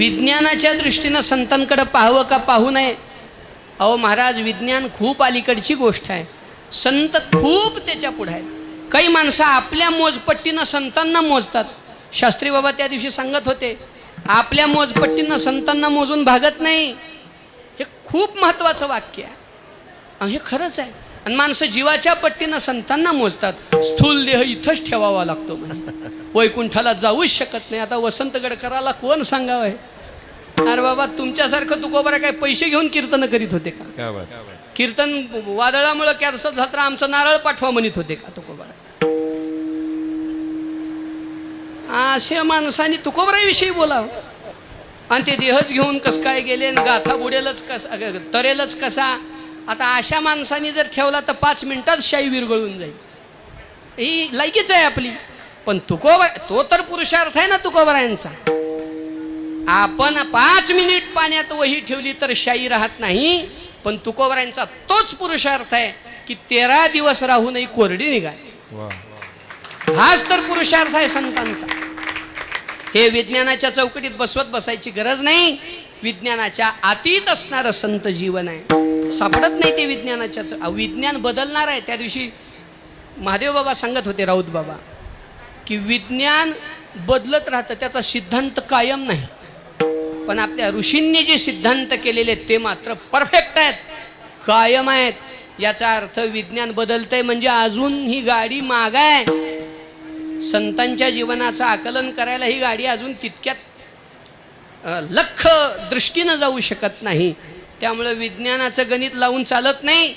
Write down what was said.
विज्ञानाच्या दृष्टीनं संतांकडं पाहावं का पाहू नये? अहो महाराज विज्ञान खूप अलीकडची गोष्ट आहे. संत खूप त्याच्या पुढे आहेत. काही माणसं आपल्या मोजपट्टीनं संतांना मोजतात. शास्त्री बाबा त्या दिवशी सांगत होते आपल्या मोजपट्टीनं संतांना मोजून भागत नाही. हे खूप महत्त्वाचं वाक्य आहे. हे खरंच आहे. आणि माणसं जीवाच्या पट्टीनं संतांना मोजतात. स्थूल देह इथंच ठेवावा लागतो म्हणे. वैकुंठाला जाऊच शकत नाही. आता वसंत गडकराला कोण सांगावं आहे अरे बाबा तुमच्यासारखं तुकोबरा काय पैसे घेऊन कीर्तन करीत होते का? कीर्तन वादळामुळे कॅन्सल झालं तर आमचं नारळ पाठवा म्हणत होते का तुकोबरा? अशा माणसाने तुकोबराविषयी बोलावं. आणि ते देहच घेऊन कस काय गेले गाथा बुडेलच कसा तरेलच कसा? आता अशा माणसाने जर ठेवला तर पाच मिनिटात शाई विरघळून जाईल. ही लायकीच आहे आपली. पण तुकोबा तो तर पुरुषार्थ आहे ना तुकोबरायांचा. आपण पाच मिनिट पाण्यात वही ठेवली तर शाई राहत नाही पण तुकोबरायांचा तोच पुरुषार्थ आहे की तेरा दिवस राहूनही कोरडी निघाली. हाच तर पुरुषार्थ आहे संतांचा. हे विज्ञानाच्या चौकटीत बसवत बसायची गरज नाही. विज्ञानाच्या अतीत असणारं संत जीवन आहे. सापडत नाही ते विज्ञानाच्या विज्ञान बदलणार आहे. त्या दिवशी महादेव बाबा सांगत होते राऊत बाबा की विज्ञान बदलत राहतं त्याचा सिद्धांत कायम नाही. पण आपल्या ऋषींनी जे सिद्धांत केलेले आहेत ते मात्र परफेक्ट आहेत कायम आहेत. याचा अर्थ विज्ञान बदलतंय म्हणजे अजून ही गाडी माग आहे. संतांच्या जीवनाचं आकलन करायला ही गाडी अजून तितक्यात लख दृष्टीनं जाऊ शकत नाही. त्यामुळे विज्ञानाचं गणित लावून चालत नाही.